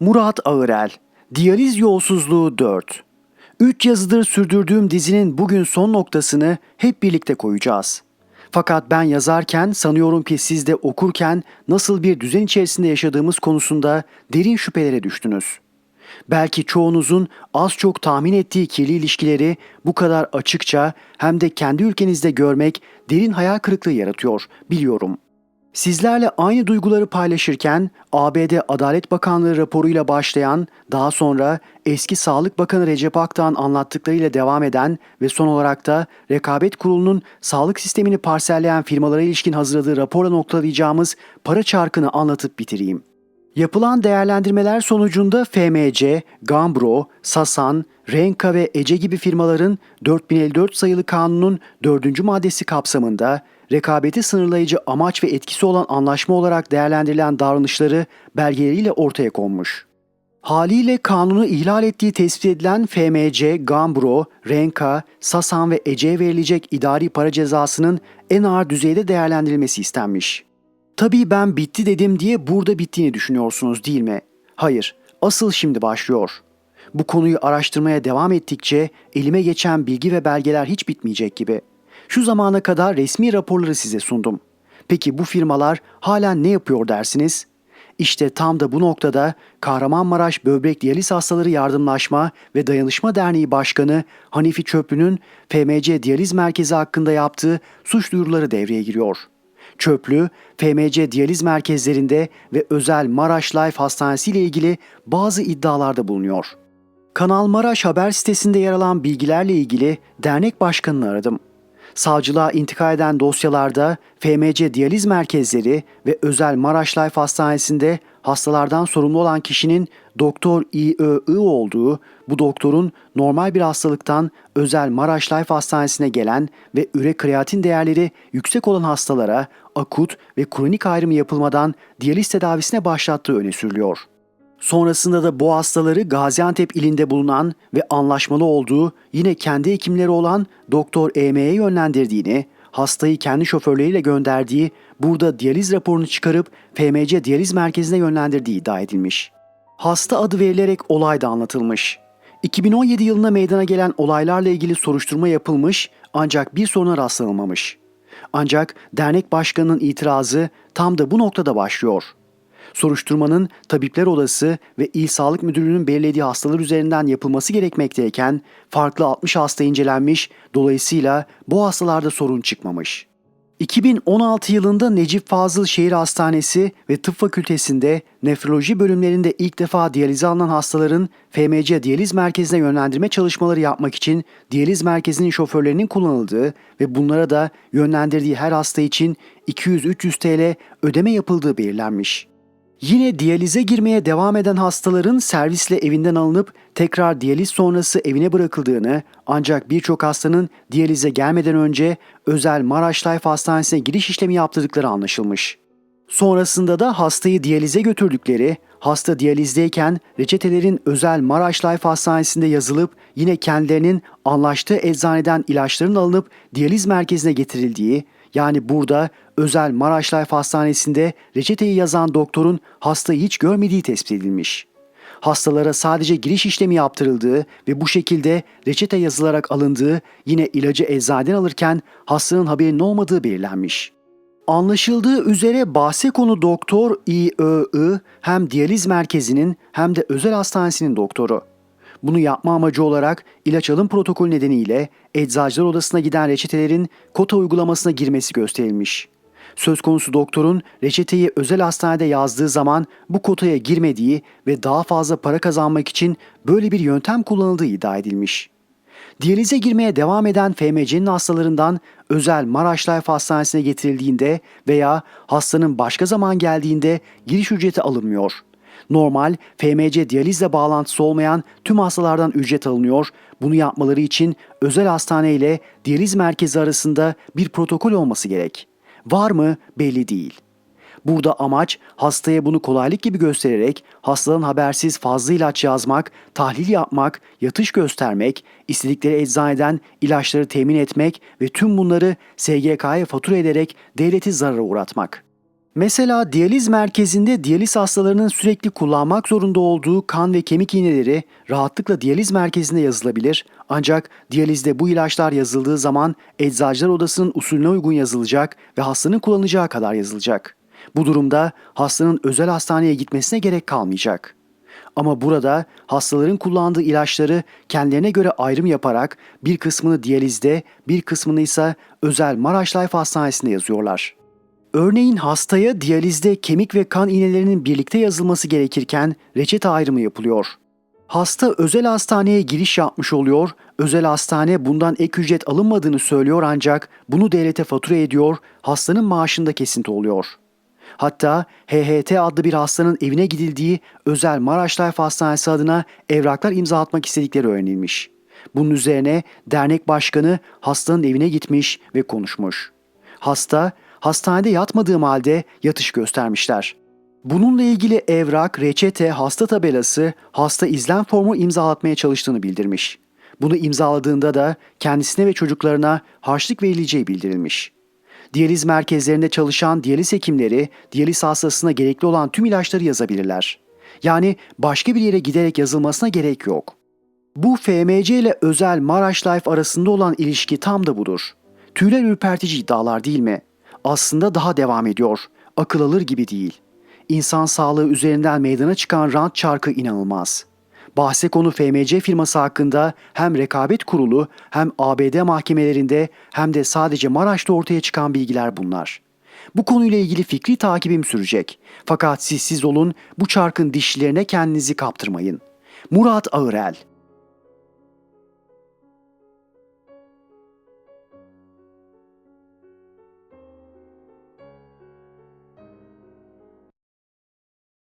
Murat Ağırel Diyaliz Yolsuzluğu 4 Üç yazıdır sürdürdüğüm dizinin bugün son noktasını hep birlikte koyacağız. Fakat ben yazarken sanıyorum ki siz de okurken nasıl bir düzen içerisinde yaşadığımız konusunda derin şüphelere düştünüz. Belki çoğunuzun az çok tahmin ettiği kirli ilişkileri bu kadar açıkça hem de kendi ülkenizde görmek derin hayal kırıklığı yaratıyor, biliyorum. Sizlerle aynı duyguları paylaşırken ABD Adalet Bakanlığı raporuyla başlayan, daha sonra eski Sağlık Bakanı Recep Akdağ'ın anlattıklarıyla devam eden ve son olarak da Rekabet Kurulu'nun sağlık sistemini parselleyen firmalara ilişkin hazırladığı raporla noktalayacağımız para çarkını anlatıp bitireyim. Yapılan değerlendirmeler sonucunda FMC, Gambro, Sasan, Renka ve Ece gibi firmaların 4054 sayılı kanunun 4. maddesi kapsamında rekabeti sınırlayıcı amaç ve etkisi olan anlaşma olarak değerlendirilen davranışları belgeleriyle ortaya konmuş. Haliyle kanunu ihlal ettiği tespit edilen FMC, Gambro, Renka, Sasan ve Ece'ye verilecek idari para cezasının en ağır düzeyde değerlendirilmesi istenmiş. Tabii ben bitti dedim diye burada bittiğini düşünüyorsunuz değil mi? Hayır, asıl şimdi başlıyor. Bu konuyu araştırmaya devam ettikçe elime geçen bilgi ve belgeler hiç bitmeyecek gibi. Şu zamana kadar resmi raporları size sundum. Peki bu firmalar hala ne yapıyor dersiniz? İşte tam da bu noktada Kahramanmaraş Böbrek Diyaliz Hastaları Yardımlaşma ve Dayanışma Derneği Başkanı Hanifi Çöplü'nün FMC Diyaliz Merkezi hakkında yaptığı suç duyuruları devreye giriyor. Çöplü, FMC diyaliz merkezlerinde ve özel Maraş Life Hastanesi ile ilgili bazı iddialarda bulunuyor. Kanal Maraş haber sitesinde yer alan bilgilerle ilgili dernek başkanını aradım. Savcılığa intikal eden dosyalarda FMC diyaliz merkezleri ve özel Maraş Life Hastanesi'nde hastalardan sorumlu olan kişinin Doktor İÖI olduğu, bu doktorun normal bir hastalıktan özel Maraş Life Hastanesi'ne gelen ve üre kreatin değerleri yüksek olan hastalara akut ve kronik ayrımı yapılmadan diyaliz tedavisine başlattığı öne sürülüyor. Sonrasında da bu hastaları Gaziantep ilinde bulunan ve anlaşmalı olduğu yine kendi hekimleri olan Doktor EM'ye yönlendirdiğini, hastayı kendi şoförleriyle gönderdiği, burada diyaliz raporunu çıkarıp FMC diyaliz merkezine yönlendirdiği iddia edilmiş. Hasta adı verilerek olay da anlatılmış. 2017 yılında meydana gelen olaylarla ilgili soruşturma yapılmış ancak bir soruna rastlanılmamış. Ancak dernek başkanının itirazı tam da bu noktada başlıyor. Soruşturmanın Tabipler Odası ve İl Sağlık Müdürlüğü'nün belirlediği hastalar üzerinden yapılması gerekmekteyken farklı 60 hasta incelenmiş, dolayısıyla bu hastalarda sorun çıkmamış. 2016 yılında Necip Fazıl Şehir Hastanesi ve Tıp Fakültesi'nde nefroloji bölümlerinde ilk defa diyalize alınan hastaların FMC diyaliz merkezine yönlendirme çalışmaları yapmak için diyaliz merkezinin şoförlerinin kullanıldığı ve bunlara da yönlendirdiği her hasta için 200-300 TL ödeme yapıldığı belirlenmiş. Yine diyalize girmeye devam eden hastaların servisle evinden alınıp tekrar diyaliz sonrası evine bırakıldığını ancak birçok hastanın diyalize gelmeden önce özel Maraş Life Hastanesi'ne giriş işlemi yaptırdıkları anlaşılmış. Sonrasında da hastayı diyalize götürdükleri, hasta diyalizdeyken reçetelerin özel Maraş Life Hastanesi'nde yazılıp yine kendilerinin anlaştığı eczaneden ilaçların alınıp diyaliz merkezine getirildiği, yani burada özel Maraş Life Hastanesi'nde reçeteyi yazan doktorun hastayı hiç görmediği tespit edilmiş. Hastalara sadece giriş işlemi yaptırıldığı ve bu şekilde reçete yazılarak alındığı yine ilacı eczaneden alırken hastanın haberinin olmadığı belirlenmiş. Anlaşıldığı üzere bahse konu doktor İÖI hem diyaliz merkezinin hem de özel hastanesinin doktoru. Bunu yapma amacı olarak ilaç alım protokolü nedeniyle eczacılar odasına giden reçetelerin kota uygulamasına girmesi gösterilmiş. Söz konusu doktorun reçeteyi özel hastanede yazdığı zaman bu kotaya girmediği ve daha fazla para kazanmak için böyle bir yöntem kullanıldığı iddia edilmiş. Diyalize girmeye devam eden FMC'nin hastalarından özel Maraş Life Hastanesi'ne getirildiğinde veya hastanın başka zaman geldiğinde giriş ücreti alınmıyor. Normal FMC diyalizle bağlantısı olmayan tüm hastalardan ücret alınıyor. Bunu yapmaları için özel hastane ile diyaliz merkezi arasında bir protokol olması gerek. Var mı belli değil. Burada amaç hastaya bunu kolaylık gibi göstererek hastadan habersiz fazla ilaç yazmak, tahlil yapmak, yatış göstermek, istedikleri eczaneden ilaçları temin etmek ve tüm bunları SGK'ya fatura ederek devleti zarara uğratmak. Mesela diyaliz merkezinde diyaliz hastalarının sürekli kullanmak zorunda olduğu kan ve kemik iğneleri rahatlıkla diyaliz merkezinde yazılabilir. Ancak diyalizde bu ilaçlar yazıldığı zaman eczacılar odasının usulüne uygun yazılacak ve hastanın kullanacağı kadar yazılacak. Bu durumda hastanın özel hastaneye gitmesine gerek kalmayacak. Ama burada hastaların kullandığı ilaçları kendilerine göre ayrım yaparak bir kısmını diyalizde, bir kısmını ise özel Maraş Life Hastanesi'nde yazıyorlar. Örneğin hastaya diyalizde kemik ve kan iğnelerinin birlikte yazılması gerekirken reçete ayrımı yapılıyor. Hasta özel hastaneye giriş yapmış oluyor, özel hastane bundan ek ücret alınmadığını söylüyor ancak bunu devlete fatura ediyor, hastanın maaşında kesinti oluyor. Hatta HHT adlı bir hastanın evine gidildiği özel Maraş Life Hastanesi adına evraklar imza atmak istedikleri öğrenilmiş. Bunun üzerine dernek başkanı hastanın evine gitmiş ve konuşmuş. Hasta, hastanede yatmadığım halde yatış göstermişler. Bununla ilgili evrak, reçete, hasta tabelası, hasta izlem formu imzalatmaya çalıştığını bildirmiş. Bunu imzaladığında da kendisine ve çocuklarına harçlık verileceği bildirilmiş. Diyaliz merkezlerinde çalışan diyaliz hekimleri diyaliz hastasına gerekli olan tüm ilaçları yazabilirler. Yani başka bir yere giderek yazılmasına gerek yok. Bu FMC ile özel Maraş Life arasında olan ilişki tam da budur. Tüyler ürpertici iddialar değil mi? Aslında daha devam ediyor. Akıl alır gibi değil. İnsan sağlığı üzerinden meydana çıkan rant çarkı inanılmaz. Bahse konu FMC firması hakkında hem rekabet kurulu hem ABD mahkemelerinde hem de sadece Maraş'ta ortaya çıkan bilgiler bunlar. Bu konuyla ilgili fikri takibim sürecek. Fakat siz siz olun bu çarkın dişlerine kendinizi kaptırmayın. Murat Ağırel